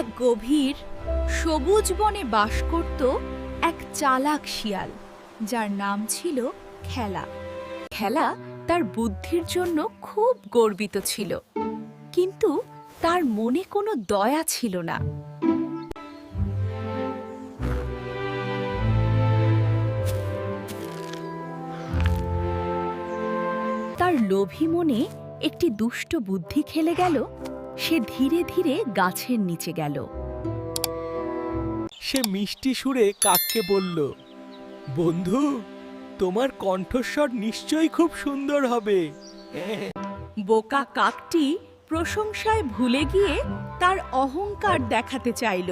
এক গভীর, সবুজ বনে বাস করত এক চালাক শিয়াল, যার নাম ছিল খেলা। খেলা তার বুদ্ধির জন্য খুব গর্বিত ছিল, কিন্তু তার মনে কোনো দয়া ছিল না। তার লোভী মনে একটি দুষ্ট বুদ্ধি খেলে গেল সে ধীরে ধীরে গাছের নিচে গেল। সে মিষ্টি সুরে কাককে বলল বন্ধু তোমার কণ্ঠস্বর নিশ্চয়ই খুব সুন্দর হবে। বোকা কাকটি প্রশংসায় ভুলে গিয়ে তার অহংকার দেখাতে চাইল।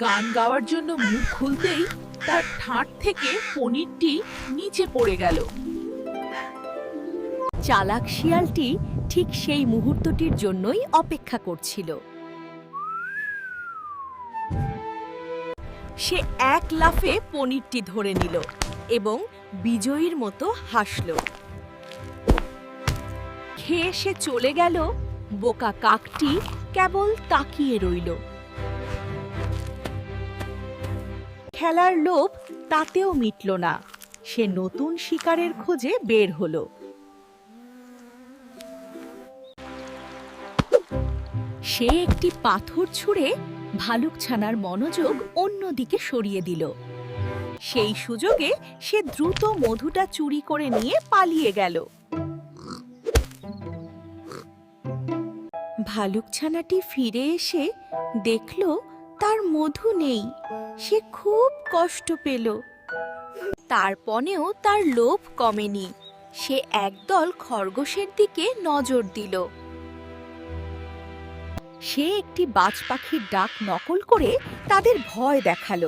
গান গাওয়ার জন্য মুখ খুলতেই তার ঠাঁট থেকে পনিরটি নিচে পড়ে গেল। চালাক শিয়ালটি ঠিক সেই মুহূর্তটির জন্যই অপেক্ষা করছিল। সে এক লাফে পনিরটি ধরে নিল এবং বিজয়ীর মতো হাসল। খেয়ে সে চলে গেল, বোকা কাকটি কেবল তাকিয়ে রইল। খেলার লোভ তাতেও মিটল না। সে নতুন শিকারের খোঁজে বের হলো। সে একটি পাথর ছুঁড়ে ভালুকছানার মনোযোগ অন্যদিকে সরিয়ে দিল। সেই সুযোগে সে দ্রুত মধুটা চুরি করে নিয়ে পালিয়ে গেল। ভালুকছানাটি ফিরে এসে দেখল তার মধু নেই। সে খুব কষ্ট পেল। তারপরেও তার লোভ কমেনি। সে একদল খরগোশের দিকে নজর দিল। সে একটি বাজ পাখির ডাক নকল করে তাদের ভয় দেখাল।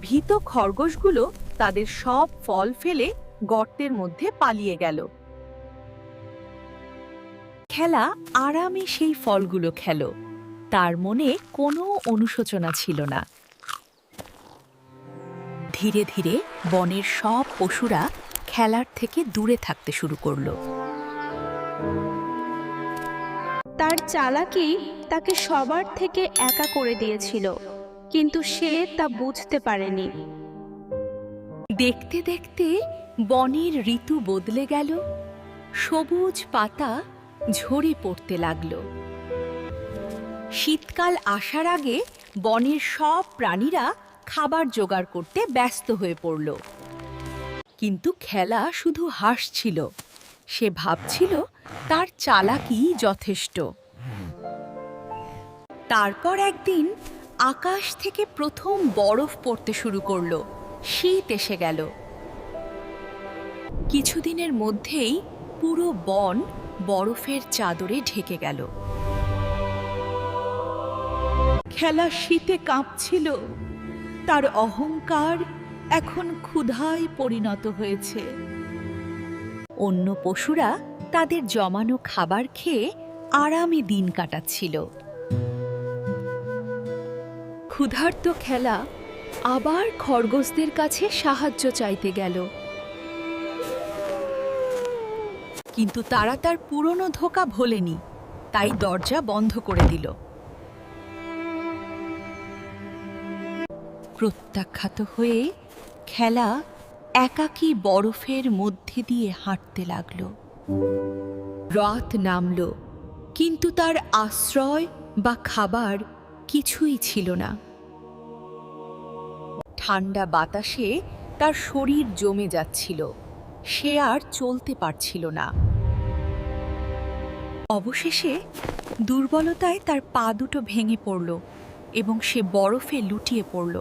ভীত খরগোশগুলো তাদের সব ফল ফেলে গর্তের মধ্যে পালিয়ে গেল। খেলা আরামে সেই ফলগুলো খেল। তার মনে কোনো অনুশোচনা ছিল না। ধীরে ধীরে বনের সব পশুরা খেলার থেকে দূরে থাকতে শুরু করল। তার চালাকি তাকে সবার থেকে একা করে দিয়েছিল, কিন্তু সে তা বুঝতে পারেনি। দেখতে দেখতে বনের ঋতু বদলে গেল, সবুজ পাতা ঝরে পড়তে লাগল। শীতকাল আসার আগে বনের সব প্রাণীরা খাবার জোগাড় করতে ব্যস্ত হয়ে পড়ল। কিন্তু খেলা শুধু হাসছিল সে ভাবছিল তার চালাকি যথেষ্ট। তারপর একদিন আকাশ থেকে প্রথম বরফ পড়তে শুরু করল। শীত এসে গেল। কিছুদিনের মধ্যেই পুরো বন বরফের চাদরে ঢেকে গেল। খেলা শীতে কাঁপছিল। তার অহংকার এখন ক্ষুধায় পরিণত হয়েছে। অন্য পশুরা তাদের জমানো খাবার খেয়ে আরামে দিন কাটাচ্ছিল। ক্ষুধার্ত খেলা আবার খরগোশদের কাছে সাহায্য চাইতে গেল। কিন্তু তারা তার পুরনো ধোকা ভোলেনি, তাই দরজা বন্ধ করে দিল। প্রত্যাখ্যাত হয়ে খেলা একাকী বরফের মধ্যে দিয়ে হাঁটতে লাগল। রাত নামল, কিন্তু তার আশ্রয় বা খাবার কিছুই ছিল না। ঠান্ডা বাতাসে তার শরীর জমে যাচ্ছিল, সে আর চলতে পারছিল না। অবশেষে দুর্বলতায় তার পা দুটো ভেঙে পড়ল এবং সে বরফে লুটিয়ে পড়ল।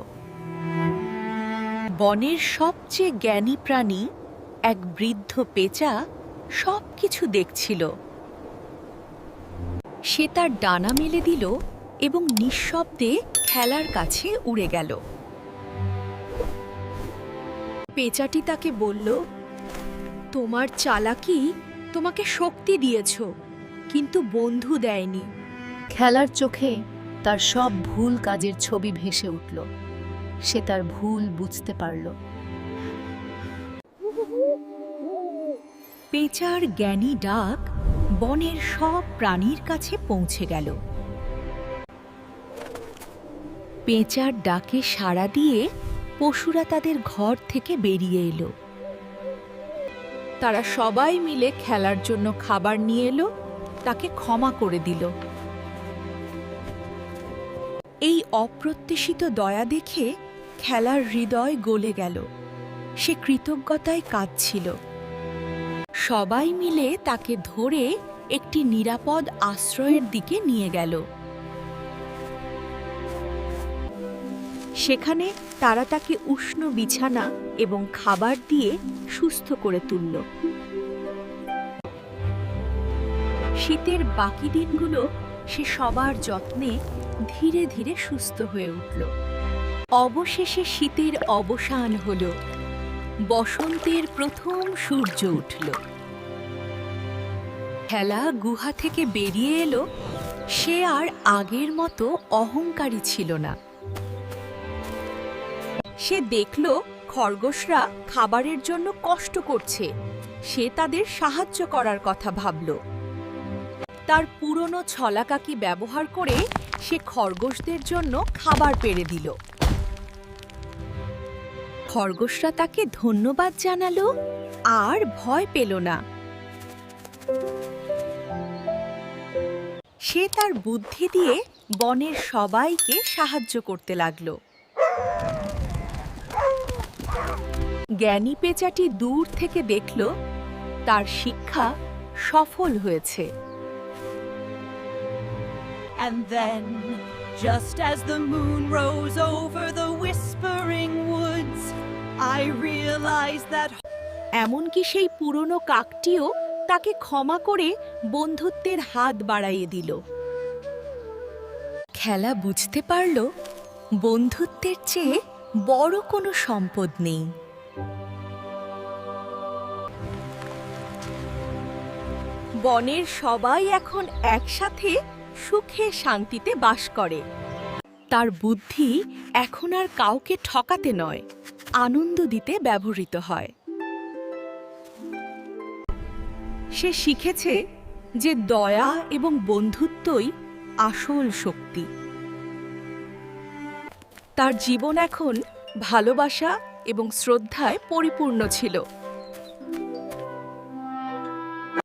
বনের সবচেয়ে জ্ঞানী প্রাণী, এক বৃদ্ধ পেঁচা সব কিছু দেখছিল। সে তার ডানা মেলে দিল এবং নিঃশব্দে খেলার কাছে উড়ে গেল। পেঁচাটি তাকে বলল, তোমার চালাকি তোমাকে শক্তি দিয়েছ, কিন্তু বন্ধু দেয়নি। খেলার চোখে তার সব ভুল কাজের ছবি ভেসে উঠল। সে তার ভুল বুঝতে পারল। পেঁচার জ্ঞানী ডাক বনের সব প্রাণীর কাছে পৌঁছে গেল। পেঁচার ডাকে সাড়া দিয়ে পশুরা তাদের ঘর থেকে বেরিয়ে এলো। তারা সবাই মিলে খেলার জন্য খাবার নিয়ে এলো, তাকে ক্ষমা করে দিল। এই অপ্রত্যাশিত দয়া দেখে খেলার হৃদয় গলে গেল। সে কৃতজ্ঞতায় কাঁদছিল। সবাই মিলে তাকে ধরে একটি নিরাপদ আশ্রয়ের দিকে নিয়ে গেল। সেখানে তারা তাকে উষ্ণ বিছানা এবং খাবার দিয়ে সুস্থ করে তুলল। শীতের বাকি দিনগুলো সে সবার যত্নে ধীরে ধীরে সুস্থ হয়ে উঠল। অবশেষে শীতের অবসান হল। বসন্তের প্রথম সূর্য উঠল। খেলা গুহা থেকে বেরিয়ে এলো। সে আর আগের মতো অহংকারী ছিল না। সে দেখল খরগোশরা খাবারের জন্য কষ্ট করছে। সে তাদের সাহায্য করার কথা ভাবল। তার পুরনো ছলাকাকি ব্যবহার করে সে খরগোশদের জন্য খাবার পেরে দিল। খরগোশরা তাকে ধন্যবাদ জানালো আর ভয় পেল না। সে তার বুদ্ধি দিয়ে বনের সবাইকে সাহায্য করতে লাগল। জ্ঞানী পেঁচাটি দূর থেকে দেখল তার শিক্ষা সফল হয়েছে। And then, just as the moon rose over the whispering woods, এমনকি সেই পুরনো কাকটিও তাকে ক্ষমা করে বন্ধুত্বের হাত বাড়াইয়ে দিল। খেলা বুঝতে পারল, বন্ধুত্বের চেয়ে বড় কোনো সম্পদ নেই। বনের সবাই এখন একসাথে সুখে শান্তিতে বাস করে। তার বুদ্ধি এখন আর কাউকে ঠকাতে নয়। আনন্দ দিতে ব্যবহৃত হয়। সে শিখেছে যে দয়া এবং বন্ধুত্বই আসল শক্তি। তার জীবন এখন ভালোবাসা এবং শ্রদ্ধায় পরিপূর্ণ ছিল।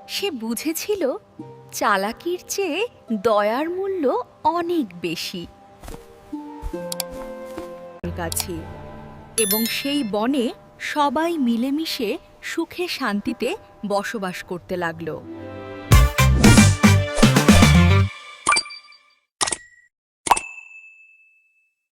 সে বুঝেছিল চালাকির চেয়ে দয়ার মূল্য অনেক বেশি। কাছে এবং সেই বনে সবাই মিলেমিশে সুখে শান্তিতে বসবাস করতে লাগল।